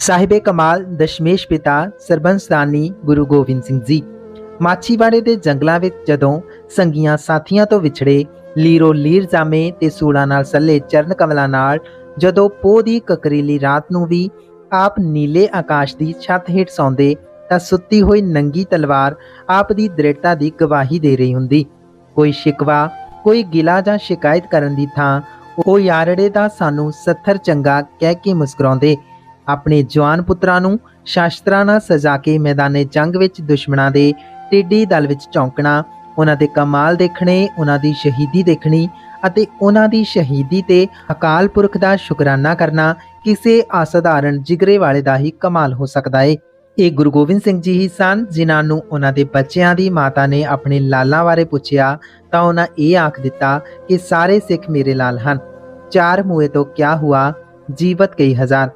ਸਾਹਿਬੇ ਕਮਾਲ, ਦਸ਼ਮੇਸ਼ ਪਿਤਾ ਸਰਬੰਸਦਾਨੀ ਗੁਰੂ ਗੋਬਿੰਦ ਸਿੰਘ ਜੀ। ਮਾਛੀਵਾੜੇ ਦੇ ਜੰਗਲਾਂ ਵਿੱਚ ਜਦੋਂ ਸੰਗੀਆਂ ਸਾਥੀਆਂ ਤੋਂ ਵਿਛੜੇ ਲੀਰੋ ਲੀਰ ਜਾਮੇ ਤੇ ਸੂਲਾਂ ਨਾਲ ਸੱਲੇ ਚਰਨ ਕਮਲਾਂ ਨਾਲ, ਜਦੋਂ ਪੋਹ ਦੀ ਕਕਰੀਲੀ ਰਾਤ ਨੂੰ ਵੀ ਆਪ ਨੀਲੇ ਆਕਾਸ਼ ਦੀ ਛੱਤ ਹੇਠ ਸੌਂਦੇ, ਤਾਂ ਸੁੱਤੀ ਹੋਈ ਨੰਗੀ ਤਲਵਾਰ ਆਪ ਦੀ ਦ੍ਰਿੜਤਾ ਦੀ ਗਵਾਹੀ ਦੇ ਰਹੀ ਹੁੰਦੀ। ਕੋਈ ਸ਼ਿਕਵਾ, ਕੋਈ ਗਿਲਾ ਜਾਂ ਸ਼ਿਕਾਇਤ ਕਰਨ ਦੀ ਥਾਂ ਉਹ ਯਾਰੜੇ ਦਾ ਸਾਨੂੰ ਸੱਥਰ ਚੰਗਾ ਕਹਿ ਕੇ ਮੁਸਕਰਾਉਂਦੇ ਆਪਣੇ ਜਵਾਨ ਪੁੱਤਰਾਂ ਨੂੰ ਸ਼ਾਸਤਰਾਂ ਨਾਲ ਸਜਾ ਕੇ ਮੈਦਾਨੇ ਜੰਗ ਵਿੱਚ ਦੁਸ਼ਮਣਾਂ ਦੇ ਟਿੱਡੀ ਦਲ ਵਿੱਚ ਚੌਂਕਣਾ, ਉਹਨਾਂ ਦੇ ਕਮਾਲ ਦੇਖਣੇ, ਉਹਨਾਂ ਦੀ ਸ਼ਹੀਦੀ ਦੇਖਣੀ ਅਤੇ ਉਹਨਾਂ ਦੀ ਸ਼ਹੀਦੀ ਤੇ ਅਕਾਲ ਪੁਰਖ ਦਾ ਸ਼ੁਕਰਾਨਾ ਕਰਨਾ ਕਿਸੇ ਅਸਾਧਾਰਨ ਜਿਗਰੇ ਵਾਲੇ ਦਾ ਹੀ ਕਮਾਲ ਹੋ ਸਕਦਾ ਏ। ਇਹ ਗੁਰੂ ਗੋਬਿੰਦ ਸਿੰਘ ਜੀ ਹੀ ਸਨ ਜਿਨ੍ਹਾਂ ਨੂੰ ਉਹਨਾਂ ਦੇ ਬੱਚਿਆਂ ਦੀ ਮਾਤਾ ਨੇ ਆਪਣੇ ਲਾਲਾਂ ਬਾਰੇ ਪੁੱਛਿਆ ਤਾਂ ਉਹਨਾਂ ਇਹ ਆਖ ਦਿੱਤਾ ਕਿ ਸਾਰੇ ਸਿੱਖ ਮੇਰੇ ਲਾਲ ਹਨ। ਚਾਰ ਮੂਏ ਤੋਂ ਕਿਆ ਹੁਆ? ਜੀਵਤ ਕਈ ਹਜ਼ਾਰ।